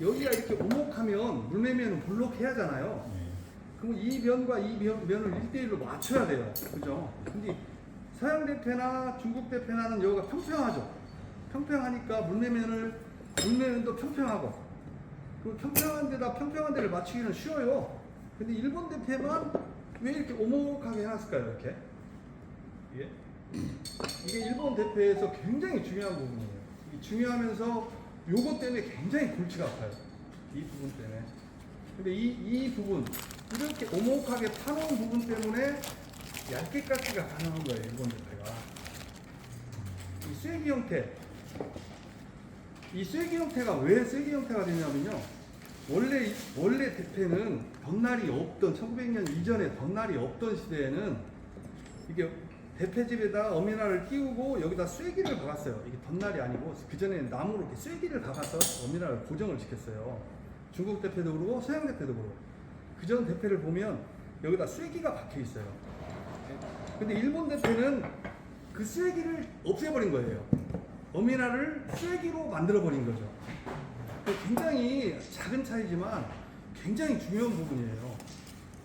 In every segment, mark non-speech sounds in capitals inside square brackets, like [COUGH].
여기가 이렇게 오목하면 물매면은 볼록해야 하잖아요. 네. 그럼 이 면과 이 면, 면을 1대1로 맞춰야 돼요. 그죠? 근데 서양 대패나 중국 대패나는 여기가 평평하죠. 평평하니까 물매면을, 물매면도 평평하고. 그 평평한 데다 평평한 데를 맞추기는 쉬워요. 근데 일본 대패만 왜 이렇게 오목하게 해놨을까요, 이렇게? 이게? 이게 일본 대패에서 굉장히 중요한 부분이에요. 중요하면서 요거 때문에 굉장히 골치가 아파요. 이 부분 때문에. 근데 이, 이 부분, 이렇게 오목하게 파놓은 부분 때문에 얇게 깎기가 가능한 거예요, 일본 대패가. 이 쐐기 형태. 이 쐐기 형태가 왜 쐐기 형태가 되냐면요. 원래, 원래 대패는 덧날이 없던, 1900년 이전에 덧날이 없던 시대에는 이게 대패집에다 어미나를 끼우고 여기다 쐐기를 박았어요. 이게 덧날이 아니고 그 전에는 나무로 이렇게 쐐기를 박아서 어미나를 고정을 시켰어요. 중국 대패도 그러고 서양 대패도 그러고. 그 전 대패를 보면 여기다 쐐기가 박혀 있어요. 근데 일본 대패는 그 쐐기를 없애버린 거예요. 어미나를 쐐기로 만들어버린 거죠. 그 굉장히 작은 차이지만 굉장히 중요한 부분이에요.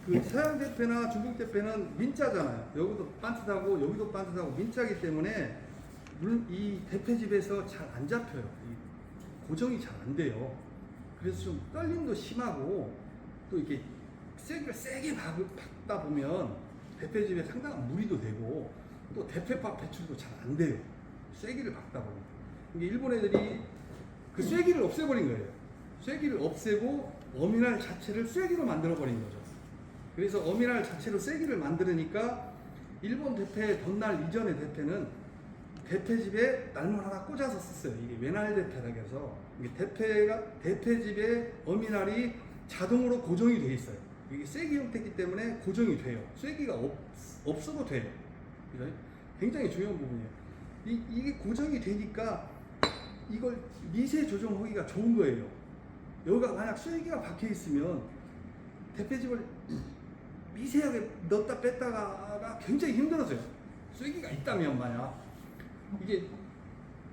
그 서양 대패나 중국 대패는 민자잖아요. 여기도 반듯하고 여기도 반듯하고 민자기 때문에 물, 이 대패집에서 잘 안 잡혀요. 이 고정이 잘 안 돼요. 그래서 좀 떨림도 심하고 또 이렇게 세게 세게 박, 박다 보면 대패집에 상당한 무리도 되고 또 대패밥 배출도 잘 안 돼요. 쐐기를 박다 보면. 이게 일본 애들이 그 쐐기를 없애버린 거예요. 쐐기를 없애고 어미날 자체를 쐐기로 만들어버린 거죠. 그래서 어미날 자체로 쐐기를 만들으니까 일본 대패 덧날 이전의 대패는 대패집에 날물 하나 꽂아서 썼어요. 이게 외날 대패라 해서 대패가 대패집에 어미날이 자동으로 고정이 돼 있어요. 이게 쐐기 형태이기 때문에 고정이 돼요. 쐐기가 없, 없어도 돼요. 그죠? 굉장히 중요한 부분이에요. 이, 이게 고정이 되니까 이걸 미세 조정하기가 좋은 거예요. 여기가 만약 쐐기가 박혀 있으면 대패집을 미세하게 넣었다 뺐다가 굉장히 힘들어져요. 쐐기가 있다면 만약 이게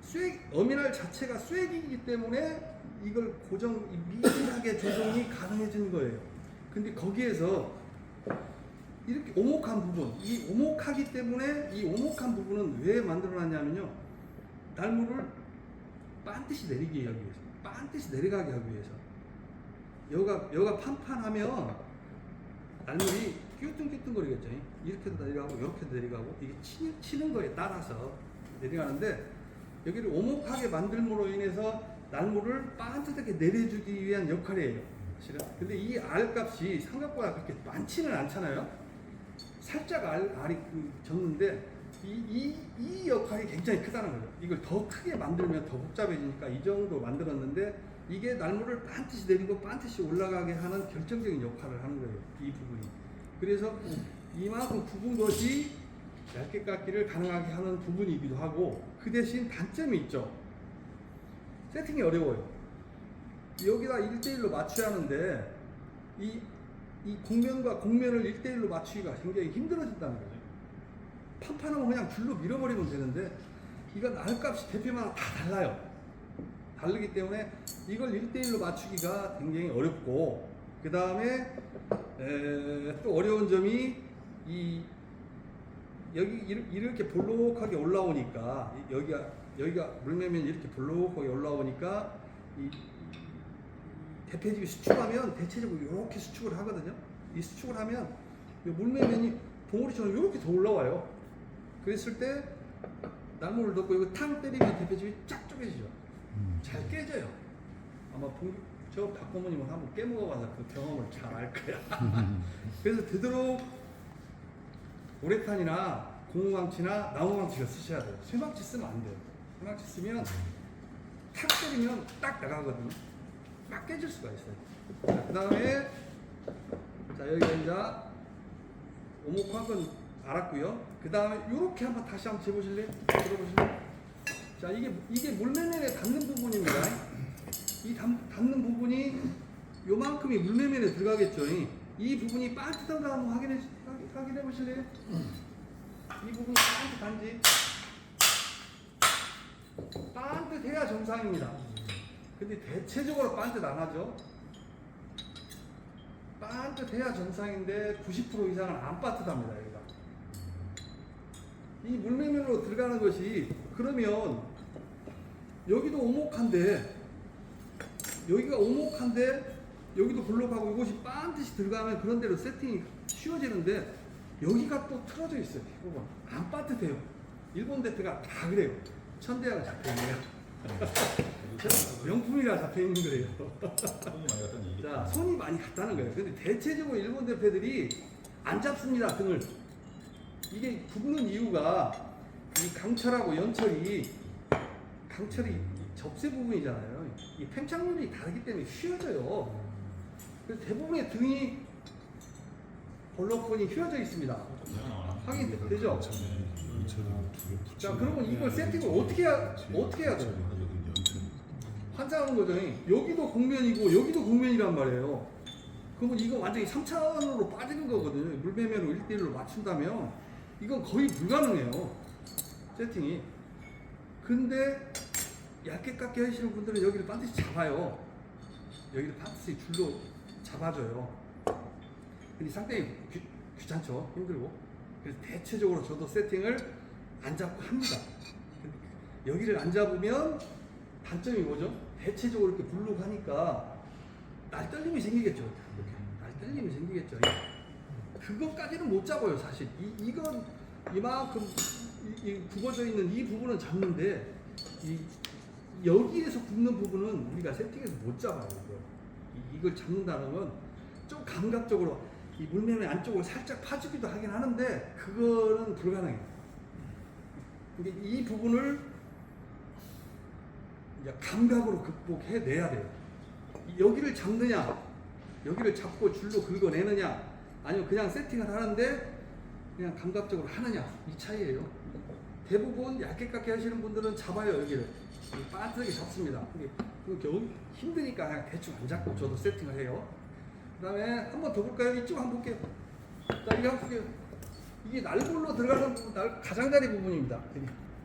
쐐기 어미날 자체가 쐐기이기 때문에 이걸 고정 미세하게 조정이 가능해진 거예요. 근데 거기에서 이렇게 오목한 부분, 이 오목하기 때문에 이 오목한 부분은 왜 만들어놨냐면요. 날물을 반듯이 내리게 하기 위해서, 반듯이 내려가게 하기 위해서. 여가 여가 판판하면 날물이 끼우뚱끼우뚱거리겠죠. 이렇게도 내려가고 이렇게도 내려가고 이게 치, 치는 거에 따라서 내려가는데 여기를 오목하게 만들므로 인해서 날물을 반듯하게 내려주기 위한 역할이에요. 실은. 근데 이알 값이 생각보다 그렇게 많지는 않잖아요. 살짝 알, 알이 그 졌는데 이, 이, 이 역할이 굉장히 크다는 거죠. 이걸 더 크게 만들면 더 복잡해지니까 이 정도 만들었는데 이게 날물을 반드시 내리고 반드시 올라가게 하는 결정적인 역할을 하는 거예요. 이 부분이. 그래서 이만큼 굵은 것이 얇게 깎기를 가능하게 하는 부분이기도 하고 그 대신 단점이 있죠. 세팅이 어려워요. 여기다 1대1로 맞춰야 하는데 이, 이 곡면과 곡면을 1대1로 맞추기가 굉장히 힘들어진다는 거죠. 판판하면 그냥 줄로 밀어버리면 되는데 이건 알값이 대표마다 다 달라요. 다르기 때문에 이걸 1대1로 맞추기가 굉장히 어렵고 그 다음에 또 어려운 점이 이 여기 이렇게 볼록하게 올라오니까 이- 여기가 여기가 물매면이 이렇게 볼록하게 올라오니까 이 대패집이 수축하면 대체적으로 이렇게 수축을 하거든요. 이 수축을 하면 이 물매면이 봉우리처럼 이렇게 더 올라와요. 그랬을 때 나무를 넣고 이거 탕 때리면 대패집이 쫙 쪼개지죠. 음. 잘 깨져요. 아마 봉, 저 박고모님은 한번 깨먹어봐서 그 경험을 잘 알 거야. [LAUGHS] 그래서 되도록 우레탄이나 고무망치나 나무망치를 쓰셔야 돼요. 쇠망치 쓰면 안 돼요. 쇠망치 쓰면 탁 때리면 딱 나가거든요. 막 깨질 수가 있어요. 자, 그 다음에 자 여기가 이제 오목한 건 알았고요. 그 다음에 이렇게 한번 다시 한번 재보실래요? 들어보실래요? 자 이게 이게 물매면에 닿는 부분입니다. 이 닿, 닿는 부분이 요만큼이 물매면에 들어가겠죠. 이, 이 부분이 반듯한가 한번 확인해 확인- 확인해 보실래요? 이 부분이 반듯한지 반듯해야 정상입니다. 근데 대체적으로 반듯 안 하죠. 반듯해야 정상인데 90% 이상은 안 빠듯합니다 여기가. 이 물매면으로 들어가는 것이 그러면 여기도 오목한데 여기가 오목한데 여기도 블록하고 이것이 반듯이 들어가면 그런 대로 세팅이 쉬워지는데 여기가 또 틀어져 있어요. 대부분 안 빠듯해요. 일본 대표가 다 그래요. 천대가 잡혀 있네요. [LAUGHS] 명품이라 잡혀 있는 거예요. 손이 많이 갔다는 얘기. 자, 손이 많이 갔다는 거예요. 근데 대체적으로 일본 대표들이 안 잡습니다, 등을. 이게 굽는 이유가 이 강철하고 연철이 강철이 이 접세 부분이잖아요. 이 팽창률이 다르기 때문에 휘어져요. 그래서 대부분의 등이 볼록폰이 휘어져 있습니다. 확인 되죠? 자, 그러면 이걸 세팅을 어떻게 해야, 어떻게 해야 돼요? 환장하는 거죠. 여기도 공면이고 여기도 공면이란 말이에요. 그러면 이거 완전히 3차원으로 빠지는 거거든요. 물매면으로 1대1로 맞춘다면 이건 거의 불가능해요. 세팅이. 근데 얇게 깎게 하시는 분들은 여기를 반드시 잡아요. 여기를 반드시 줄로 잡아줘요. 근데 상당히 귀, 귀찮죠. 힘들고. 그래서 대체적으로 저도 세팅을 안 잡고 합니다. 여기를 안 잡으면 단점이 뭐죠? 대체적으로 이렇게 불룩하니까 날떨림이 생기겠죠. 이렇게 날떨림이 생기겠죠. 그것까지는 못 잡아요, 사실. 이 이건 이만큼 이, 이 굽어져 있는 이 부분은 잡는데 이 여기에서 굽는 부분은 우리가 세팅해서 못 잡아요. 이거. 이, 이걸 잡는다는 건 좀 감각적으로 이 물매매 안쪽으로 살짝 파주기도 하긴 하는데 그거는 불가능해요. 근데 이 부분을 감각으로 극복해내야 돼요. 이- 여기를 잡느냐, 여기를 잡고 줄로 긁어내느냐, 아니면 그냥 세팅을 하는데 그냥 감각적으로 하느냐 이 차이예요. 대부분 얇게 깎게 하시는 분들은 잡아요 여기를 빠뜨게 잡습니다. 그 겨우 힘드니까 그냥 대충 안 잡고 저도 세팅을 해요. 그다음에 한 번 더 볼까요? 이쪽 한번 볼게요. 자 이거 한번 볼게요. 이게 날골로 들어가는 부분, 날 가장자리 부분입니다.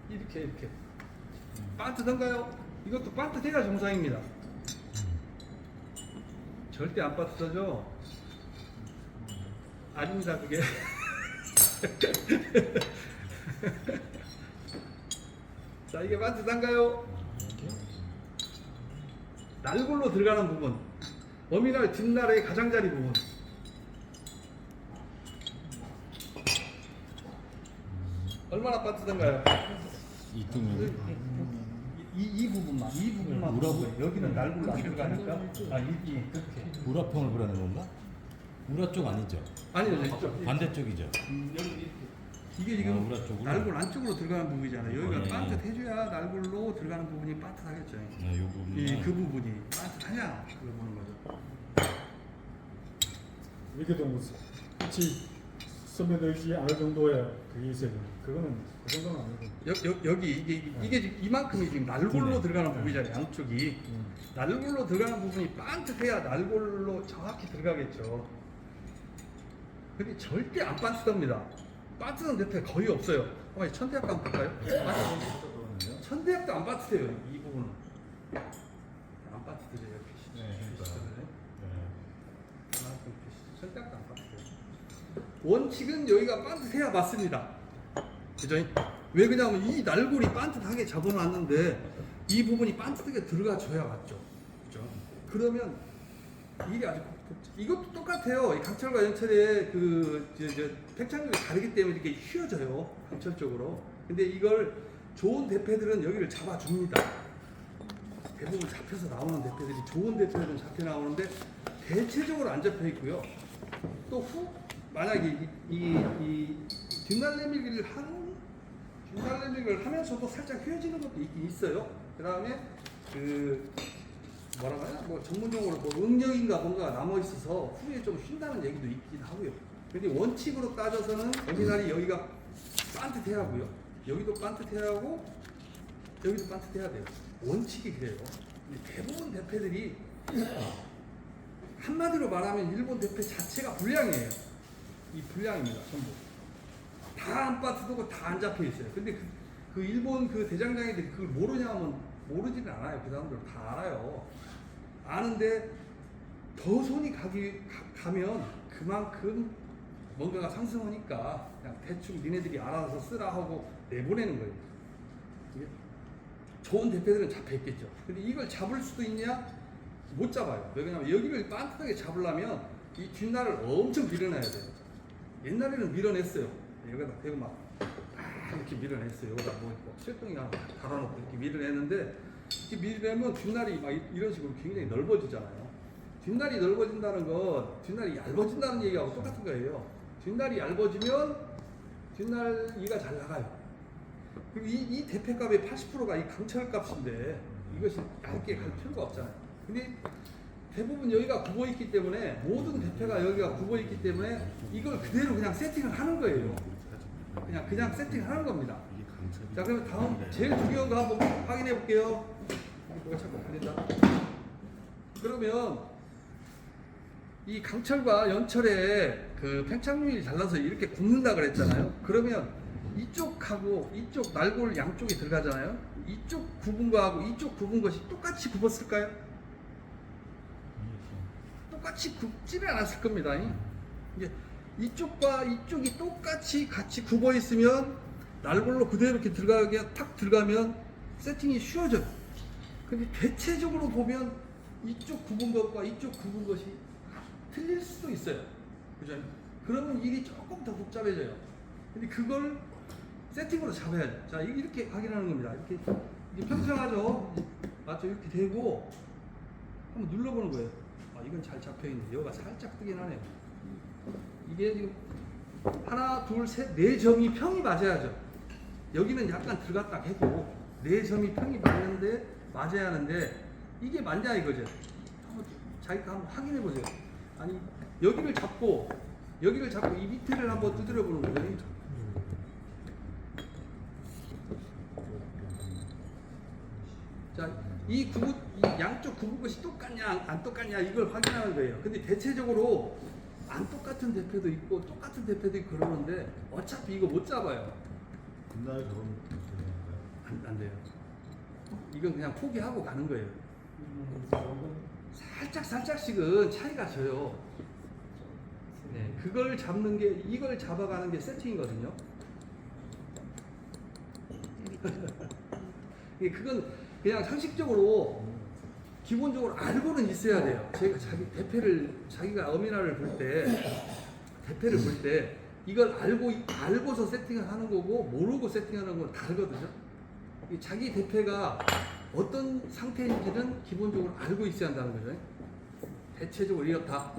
이렇게 이렇게 빠뜨던가요? 이것도 빠뜨해야 정상입니다. 절대 안 빠뜨죠. 아닙니다 그게. [LAUGHS] [LAUGHS] 자 이게 빠뜨한가요? 날골로 들어가는 부분. 어미날 뒷날의 가장자리 부분. 얼마나 빠뜨던가요? 이 등이 이, 이 부분만 이 부분만. 여기는 날골로 안 들어가니까 아 이, 이 그렇게 우라평을 보라는 건가? 우라 쪽 아니죠? 아니요 이쪽 반대쪽이죠. 음, 여기 이렇게. 이게 아, 지금 우라 쪽으로? 날골 안쪽으로 들어가는 부분이잖아요 여기가 네. 반듯해줘야 날골로 들어가는 부분이 반듯하겠죠 아, 요 부분. 이 그 부분이 반듯하냐 그걸 보는 거죠 이렇게도 뭐 끝이 스며들지 않을 정도의 그게 있어야 돼. 그거는 그 정도는 아니고. 여, 여, 여기 이게 이게 지금 이만큼이 지금 날골로 네. 들어가는 부분이잖아요 양쪽이 음. 날골로 들어가는 부분이 반듯해야 날골로 정확히 들어가겠죠. 근데 절대 안 반듯합니다. 반듯한 대표 거의 없어요. 한번 천대학도 한번 볼까요? 반듯. 천대학도 안 반듯해요. 이 부분은 안 반듯해요. 네, 그러니까. 천대학도 안 반듯해요. 원칙은 여기가 반듯해야 맞습니다. 그죠? 왜 그러냐면 이 날골이 반듯하게 잡아놨는데 이 부분이 반듯하게 들어가줘야 맞죠. 그죠? 그러면 일이 아주 복- 이것도 똑같아요. 이 강철과 연철의 그 저, 저, 팽창률이 다르기 때문에 이렇게 휘어져요. 강철 쪽으로. 근데 이걸 좋은 대패들은 여기를 잡아줍니다. 대부분 잡혀서 나오는 대패들이 좋은 대패들은 잡혀 나오는데 대체적으로 안 잡혀 있고요. 또 후 만약에 이, 이, 이 뒷날레밀기를 한 뒷날레밀기를 하면서도 살짝 휘어지는 것도 있긴 있어요. 그 다음에 그 뭐라고 하냐 뭐 전문용어로 뭐 응력인가 뭔가 남아 있어서 후에 좀 쉰다는 얘기도 있긴 하고요. 근데 원칙으로 따져서는 어미날이 여기가 반듯해야 하고요. 여기도 반듯해야 하고 여기도 반듯해야 돼요. 원칙이 그래요. 근데 대부분 대패들이 한마디로 말하면 일본 대패 자체가 불량이에요. 이 불량입니다, 전부. 다 안 빠뜨고 다 안 잡혀 있어요. 근데 그, 그 일본 그 대장장이들이 그걸 모르냐 하면 모르지는 않아요. 그 사람들 다 알아요. 아는데 더 손이 가기 가, 면 그만큼 뭔가가 상승하니까 그냥 대충 니네들이 알아서 쓰라 하고 내보내는 거예요. 좋은 대표들은 잡혀 있겠죠. 근데 이걸 잡을 수도 있냐? 못 잡아요. 왜냐면 여기를 빤듯하게 잡으려면 이 뒷날을 엄청 밀어내야 돼요. 옛날에는 밀어냈어요. 여기다 대고 막, 막 이렇게 밀어냈어요. 여기다 뭐 실동이 하나 달아놓고 이렇게 밀어내는데 이렇게 밀어내면 뒷날이 막 이- 이런 식으로 굉장히 넓어지잖아요. 뒷날이 넓어진다는 건 뒷날이 얇아진다는 얘기하고 똑같은 거예요. 뒷날이 얇아지면 뒷날이가 잘 나가요. 그리고 이, 이 대패값의 80%가 이 강철 값인데 이것이 얇게 갈 필요가 없잖아요. 근데 대부분 여기가 굽어 있기 때문에 모든 대패가 여기가 굽어 있기 때문에 이걸 그대로 그냥 세팅을 하는 거예요. 그냥 그냥 세팅을 하는 겁니다. 자 그럼 다음 제일 중요한 거 한번 확인해 볼게요. 뭐가 자꾸 걸린다. 그러면 이 강철과 연철의 그 팽창률이 달라서 이렇게 굽는다 그랬잖아요. 그러면 이쪽하고 이쪽 날골 양쪽이 들어가잖아요. 이쪽 굽은 거하고 이쪽 굽은 것이 똑같이 굽었을까요? 똑같이 굽지는 않았을 겁니다. 이게 이쪽과 이쪽이 똑같이 같이 굽어 있으면 날골로 그대로 이렇게 들어가게 탁 들어가면 세팅이 쉬워져요. 근데 대체적으로 보면 이쪽 굽은 것과 이쪽 굽은 것이 틀릴 수도 있어요. 그죠? 그러면 일이 조금 더 복잡해져요. 근데 그걸 세팅으로 잡아야죠. 자, 이렇게 확인하는 겁니다. 이렇게, 이게 평평하죠? 맞죠? 이렇게 되고 한번 눌러보는 거예요. 아, 이건 잘 잡혀있네. 여기가 살짝 뜨긴 하네요. 이게 지금 하나, 둘, 셋, 네 점이 평이 맞아야죠. 여기는 약간 들어갔다 해도 네 점이 평이 맞는데 맞아야 하는데 이게 맞냐 이거죠. 한번 자기가 한번 확인해 보세요. 아니 여기를 잡고 여기를 잡고 이 밑에를 한번 두드려 보는 거예요. 자, 이 구분, 이 양쪽 구분 것이 똑같냐 안 똑같냐 이걸 확인하는 거예요. 근데 대체적으로 안 똑같은 대표도 있고 똑같은 대표도 있고 그러는데 어차피 이거 못 잡아요. 옛날에 저런 안, 안 돼요. 이건 그냥 포기하고 가는 거예요. 살짝 살짝씩은 차이가 져요. 네, 그걸 잡는 게 이걸 잡아가는 게 세팅이거든요. [LAUGHS] 이게 그건 그냥 상식적으로 기본적으로 알고는 있어야 돼요. 제가 자기 대패를 자기가 어미나를 볼 때 대패를 볼 때 이걸 알고 알고서 세팅을 하는 거고 모르고 세팅하는 건 다르거든요. 이 자기 대패가 어떤 상태인지는 기본적으로 알고 있어야 한다는 거죠. 대체적으로 이렇다.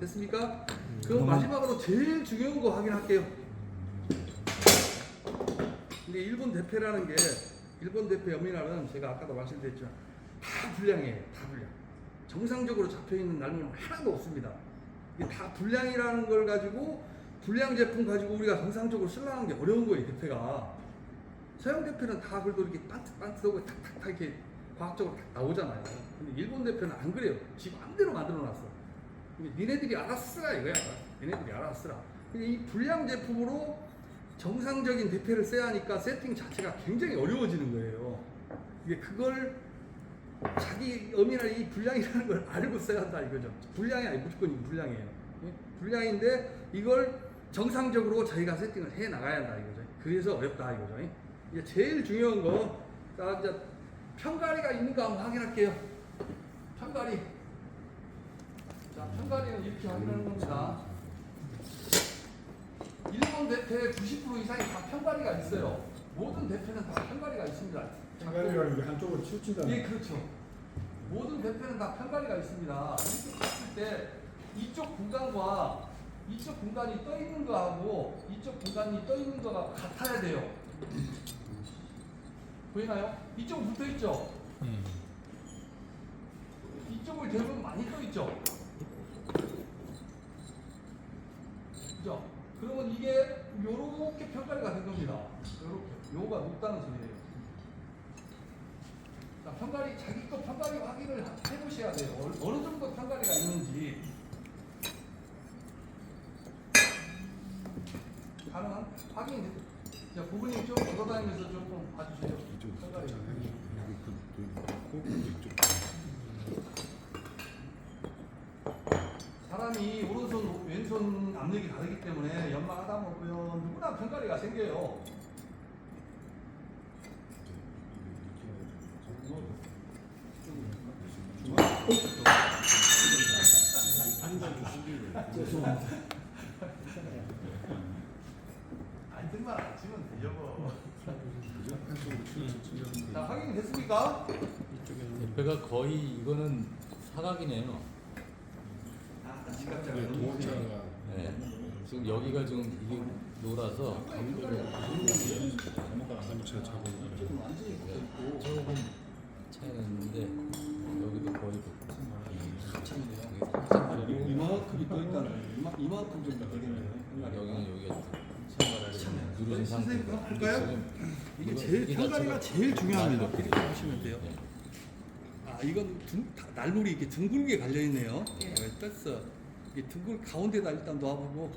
됐습니까? 그럼 마지막으로 제일 중요한 거 확인할게요. 근데 일본 대패라는 게 일본 대패 연민화는 제가 아까도 말씀드렸지만 다 불량이에요. 다 불량. 정상적으로 잡혀 있는 날물은 하나도 없습니다. 이게 다 불량이라는 걸 가지고 불량 제품 가지고 우리가 정상적으로 쓰려는 게 어려운 거예요. 대패가. 서양 대표는 다 그래도 이렇게 반듯반듯하고 탁탁탁 이렇게 과학적으로 딱 나오잖아요. 근데 일본 대표는 안 그래요. 지 맘대로 만들어 놨어. 니네들이 쓰라 이거야. 니네들이 쓰라. 근데 이 불량 제품으로 정상적인 대패를 써야 하니까 세팅 자체가 굉장히 어려워지는 거예요. 이게 그걸 자기 의미나 이 불량이라는 걸 알고 써야 한다 이거죠. 불량이 아니 무조건 불량이에요. 예? 불량인데 이걸 정상적으로 저희가 세팅을 해 나가야 한다 이거죠. 그래서 어렵다 이거죠. 예? 이제 제일 중요한 거, 자 이제 편가리가 있는가 한번 확인할게요. 편가리. 자 편가리는 이렇게 확인하는 겁니다. 일본 대패 90% 이상이 다 편가리가 있어요. 모든 대패는 다 편가리가 있습니다. 장가리가 이게 한쪽으로 치우친다. 예, 그렇죠. 모든 대패는 다 편가리가 있습니다. 이렇게 봤을 때 이쪽 공간과 이쪽 공간이 떠 있는 거하고 이쪽 공간이 떠 있는 거가 같아야 돼요. 보이나요? 이쪽 붙어 있죠. 이쪽을 대부분 많이 떠 있죠. 그죠? 그러면 이게 요렇게 편가리가 된 겁니다. 요렇게. 요가 높다는 소리예요. 자, 편가리 자기 거 편가리 확인을 해보셔야 돼요. 어느, 정도 편가리가 있는지 가능한 확인. 자, 부모님 좀 걸어다니면서 조금 봐주세요. 이쪽. 장이 여기 그 이쪽 사람이 오른손 왼손 압력이 다르기 때문에 연마하다 보면 누구나 편가리가 생겨요. 아니 등만 안 치면 되죠. 자 됐습니까? 대패가 거의 이거는 사각이네요. 아, 지갑자가 동호차가 네. 지금 여기가 지금 이게 차고 조금 차이났는데 여기도 거의 이만큼이 떠 있다는 이만 이만큼 정도 되겠네요. 여기는 여기가 누른 선생님 상태가 한번 볼까요? 이게 이거- 제일 편가리가 제일 중요합니다. 날렵게 이렇게 보시면 돼요. 네. 아 이건 둥, 다- 날물이 이렇게 둥글게 갈려 있네요. 네. 떴어. 이게 둥글 가운데다 일단 놓아보고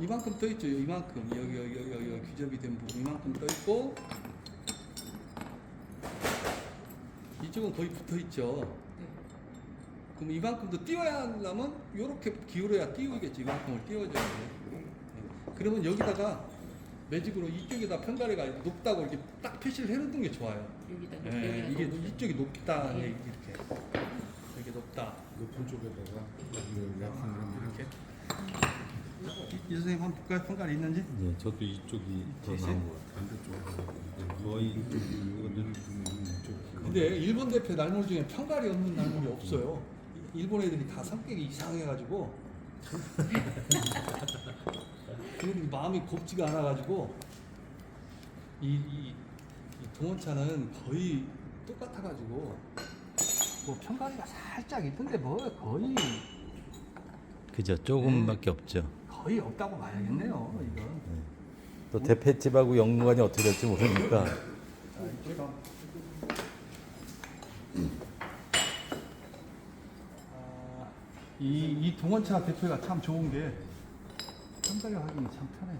이만큼 떠 있죠. 이만큼 여기 여기 여기 여기, 여기 귀접이 된 부분 이만큼 떠 있고 이쪽은 거의 붙어 있죠. 그럼 이만큼도 띄워야 하려면 이렇게 기울여야 띄우겠지. 이만큼을 띄워줘야. 네. 그러면 여기다가 매직으로 이쪽에다 편가리가 높다고 이렇게 딱 표시를 해놓는 게 좋아요. 여기다 예, 여기다 이게 놓고. 이쪽이 높다 예. 이렇게 이렇게 높다 높은 쪽에다가 여기 약한 그런 이렇게 이, 이 선생님 한번 볼까요? 편가리 있는지? 네, 저도 이쪽이 더? 나은 것 같아요. 반대쪽으로 거의 이쪽이 이거는 이쪽 근데 일본 대표 날물 중에 편가리 없는 날물이 없어요. 일본 애들이 다 성격이 이상해가지고 [LAUGHS] 그들이 마음이 곱지가 않아가지고 이, 이, 이 동원차는 거의 똑같아가지고 뭐 편가리가 살짝 있던데 뭐 거의 그죠 조금밖에 없죠. 거의 없다고 봐야겠네요 이건. 또 대패집하고 연관이 어떻게 될지 모르니까. 아, 이, 이 동원차 대표가 참 좋은 게 편가리 하기는 참 편해.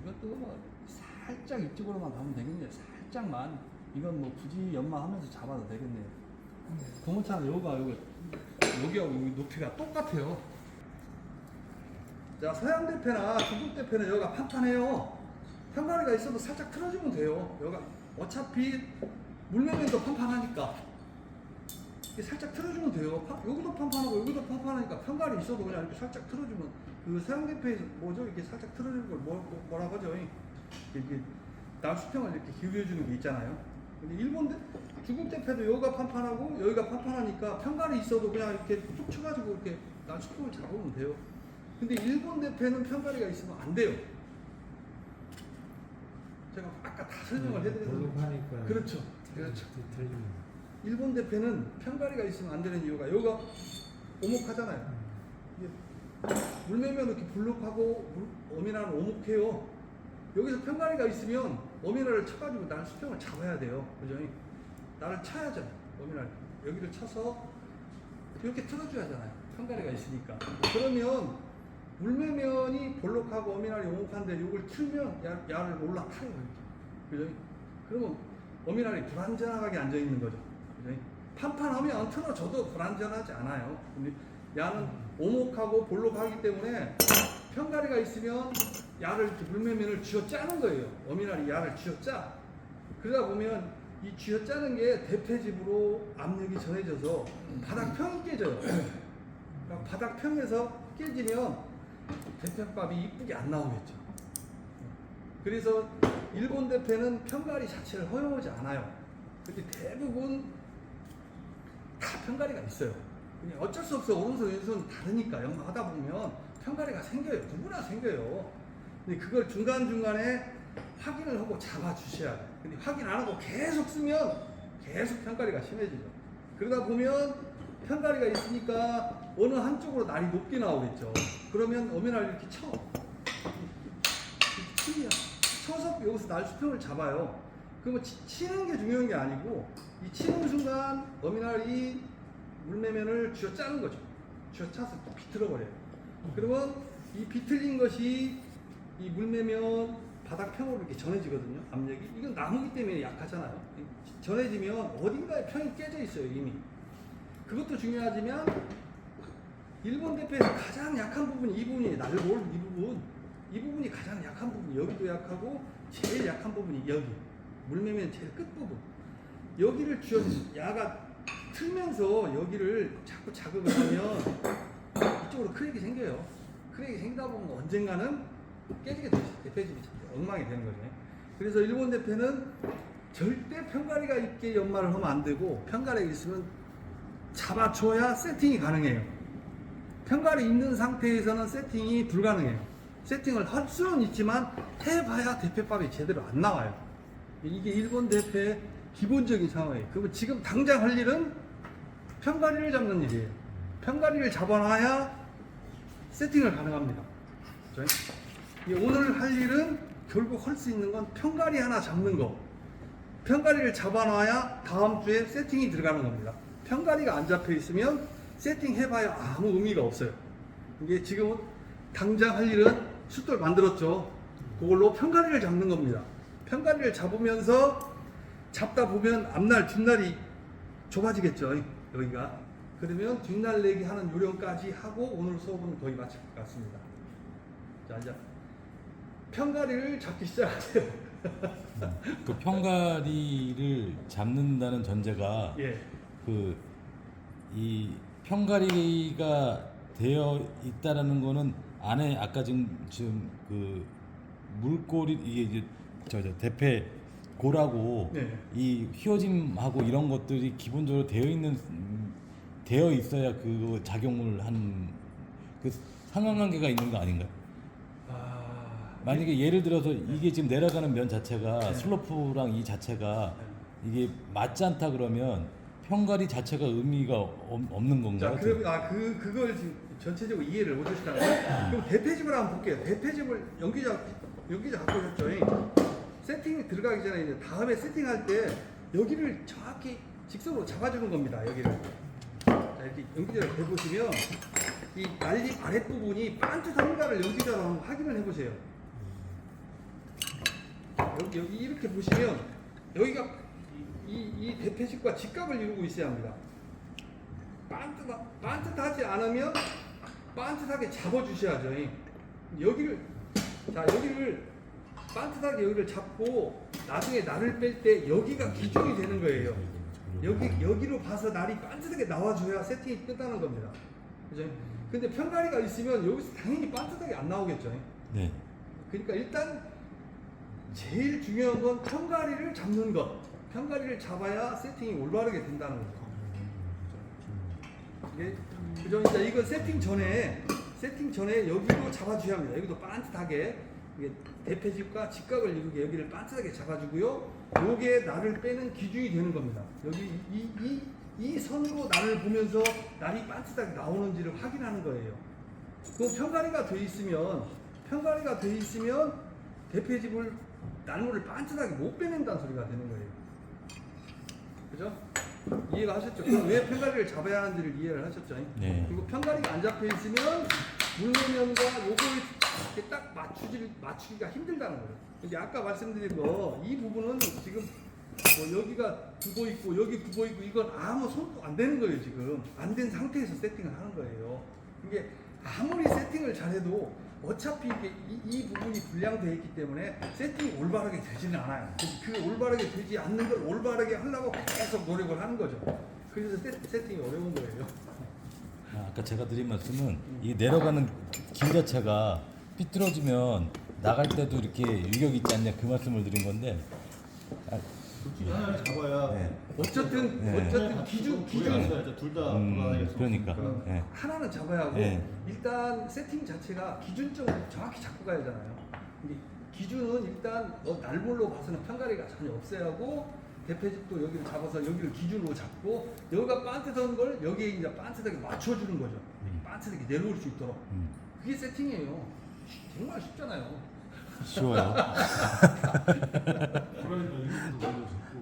이것도 뭐 살짝 이쪽으로만 가면 되겠네요. 살짝만. 이건 뭐 굳이 연마하면서 잡아도 되겠네요. 동원차는 여기가 여기 여기하고 여기 높이가 똑같아요. 자 서양 대패나 중국 대패는 여기가 판판해요. 편가리가 있어도 살짝 틀어주면 돼요. 여기가 어차피 물면면도 판판하니까 살짝 틀어주면 돼요. 파- 여기도 판판하고 여기도 판판하니까 편가리 있어도 그냥 이렇게 살짝 틀어주면 그 서양 대패에서 뭐죠? 이렇게 살짝 틀어주는 걸 뭐, 뭐, 뭐라고 하죠? 이게 날수평을 이렇게 기울여주는 게 있잖아요. 근데 일본 대 중국 대패도 여기가 판판하고 여기가 판판하니까 편가리 있어도 그냥 이렇게 툭 쳐가지고 이렇게 날수평을 잡으면 돼요. 근데 일본 대패는 편가리가 있으면 안 돼요. 제가 아까 다 설명을 해드렸는데 하니까 그렇죠. 그렇죠. 틀리는 일본 대패는 편가리가 있으면 안 되는 이유가 여기가 오목하잖아요. 물매면 이렇게 블록하고 물- 어미나는 오목해요. 여기서 편가리가 있으면 어미나를 쳐가지고 날 수평을 잡아야 돼요. 그죠? 나를 쳐야죠. 어미나를 여기를 쳐서 이렇게 틀어줘야 하잖아요. 편가리가 있으니까. 그러면 물매면이 볼록하고 어미날이 오목한데 이걸 틀면 야, 야를 올라타요. 그죠? 그러면 어미날이 불안전하게 앉아 있는 거죠. 그죠? 판판하면 틀어져도 불안전하지 않아요. 야는 오목하고 볼록하기 때문에 편가리가 있으면 야를 물매면을 쥐어 짜는 거예요. 어미날이 야를 쥐어 짜. 그러다 보면 이 쥐어 짜는 게 대패집으로 압력이 전해져서 바닥 평이 깨져요. 그러니까 바닥 평에서 깨지면 대패값이 이쁘게 안 나오겠죠. 그래서 일본 대패는 편가리 자체를 허용하지 않아요. 근데 대부분 다 편가리가 있어요. 그냥 어쩔 수 없어 오른손 왼손 다르니까 연마하다 보면 편가리가 생겨요. 누구나 생겨요. 근데 그걸 중간 중간에 확인을 하고 잡아 주셔야 돼요. 근데 확인 안 하고 계속 쓰면 계속 편가리가 심해지죠. 그러다 보면 편가리가 있으니까 어느 한쪽으로 날이 높게 나오겠죠. 그러면 어미날 이렇게 쳐. 치면 쳐서 여기서 날 수평을 잡아요. 그러면 치, 치는 게 중요한 게 아니고 이 치는 순간 어미날이 물매면을 쥐어 짜는 거죠. 쥐어 짜서 또 비틀어 버려요. 그러면 이 비틀린 것이 이 물매면 바닥 평으로 이렇게 전해지거든요. 압력이 이건 나무기 때문에 약하잖아요. 전해지면 어딘가에 평이 깨져 있어요 이미. 그것도 중요하지만 일본 대표에서 가장 약한 부분이 이 부분이 날골 이 부분 이 부분이 가장 약한 부분 여기도 약하고 제일 약한 부분이 여기 물매면 제일 끝 부분 여기를 쥐어 야가 틀면서 여기를 자꾸 자극을 하면 이쪽으로 크랙이 생겨요. 크랙이 생기다 보면 언젠가는 깨지게 되죠. 대패집이 엉망이 되는 거죠. 그래서 일본 대패는 절대 편가리가 있게 연마를 하면 안 되고 편가리가 있으면 잡아줘야 세팅이 가능해요. 편가리 있는 상태에서는 세팅이 불가능해요. 세팅을 할 수는 있지만 해봐야 대패밥이 제대로 안 나와요. 이게 일본 대패의 기본적인 상황이에요. 그리고 지금 당장 할 일은 편가리를 잡는 일이에요. 편가리를 잡아놔야 세팅을 가능합니다. 오늘 할 일은 결국 할 수 있는 건 편가리 하나 잡는 거. 편가리를 잡아놔야 다음 주에 세팅이 들어가는 겁니다. 편가리가 안 잡혀 있으면 세팅 해봐야 아무 의미가 없어요. 이게 지금 당장 할 일은 숫돌 만들었죠. 그걸로 편가리를 잡는 겁니다. 편가리를 잡으면서 잡다 보면 앞날 뒷날이 좁아지겠죠. 여기가. 그러면 뒷날 내기 하는 요령까지 하고 오늘 수업은 거의 마칠 것 같습니다. 자, 이제 편가리를 잡기 시작하세요. 그 평가리를 잡는다는 전제가 예. 그이 평가리가 되어 있다라는 거는 안에 아까 지금 지금 그 물골이 이게 이제 저 저 대패 골하고 네. 이 휘어짐하고 이런 것들이 기본적으로 되어 있는 음, 되어 있어야 그 작용을 한 그 상관관계가 있는 거 아닌가요? 아, 만약에 예를 들어서 이게 지금 내려가는 면 자체가 네. 슬로프랑 이 자체가 이게 맞지 않다 그러면 평가리 자체가 의미가 없- 없는 자, 건가요? 그럼 아그 그걸 지금 전체적으로 이해를 못 하시다는 거예요. [LAUGHS] 그럼 대패집을 한번 볼게요. 대패집을 연기자 연기자 갖고 오셨죠? 세팅이 들어가기 전에 이제 다음에 세팅할 때 여기를 정확히 직선으로 잡아주는 겁니다. 여기를 자 이렇게 연기자를 대보시면 이 날립 아랫 부분이 반듯한가를 연기자로 한번 확인을 해보세요. 여기, 여기 이렇게 보시면 여기가 이, 이 대패식과 직각을 이루고 있어야 합니다. 반듯하, 반듯하지 않으면 반듯하게 잡아주셔야죠. 여기를 자 여기를 반듯하게 여기를 잡고 나중에 날을 뺄 때 여기가 기준이 되는 거예요. 여기 여기로 봐서 날이 반듯하게 나와줘야 세팅이 끝나는 겁니다. 그죠? 근데 편가리가 있으면 여기서 당연히 반듯하게 안 나오겠죠. 네. 그러니까 일단 제일 중요한 건 편가리를 잡는 것. 편가리를 잡아야 세팅이 올바르게 된다는 거죠. 이게 그죠? 이제 이거 세팅 전에 세팅 전에 여기도 잡아줘야 합니다. 여기도 반듯하게 이게 대패집과 직각을 이루게 여기를 반듯하게 잡아주고요. 요게 날을 빼는 기준이 되는 겁니다. 여기 이, 이, 이 선으로 날을 보면서 날이 반듯하게 나오는지를 확인하는 거예요. 그 편가리가 돼 있으면 편가리가 돼 있으면 대패집을 날물을 반듯하게 못 빼낸다는 소리가 되는 거예요. 그죠? 이해가 하셨죠? 그럼 왜 편가리를 잡아야 하는지를 이해를 하셨죠? 네. 그리고 편가리가 안 잡혀 있으면 물내면과 요걸 이렇게 딱 맞추지 맞추기가 힘들다는 거예요. 근데 아까 말씀드린 거 이 부분은 지금 뭐 여기가 굽어 있고 여기 굽어 있고 이건 아무 손도 안 되는 거예요 지금 안 된 상태에서 세팅을 하는 거예요. 이게 아무리 세팅을 잘해도 어차피 이게 이, 이 부분이 불량되어 있기 때문에 세팅이 올바르게 되지는 않아요. 그, 그 올바르게 되지 않는 걸 올바르게 하려고 계속 노력을 하는 거죠. 그래서 세, 세팅이 어려운 거예요. 아, 아까 제가 드린 말씀은 이 내려가는 길 자체가 삐뚤어지면 나갈 때도 이렇게 유격 있지 않냐 그 말씀을 드린 건데 아, 하나를 잡아야 네. 어쨌든 네. 어쨌든 기준 기준 둘다 음, 그러니까 예. 하나는 잡아야 하고 네. 일단 세팅 자체가 기준점을 정확히 잡고 가야 하잖아요. 근데 기준은 일단 어, 날물로 봐서는 편가리가 전혀 없어야 하고 대패집도 여기를 잡아서 여기를 기준으로 잡고 여기가 반듯한 걸 여기에 이제 반듯하게 맞춰주는 거죠. 반듯하게 내려올 수 있도록 음, 그게 세팅이에요. 정말 쉽잖아요. 쉬워요. [LAUGHS] 그러니까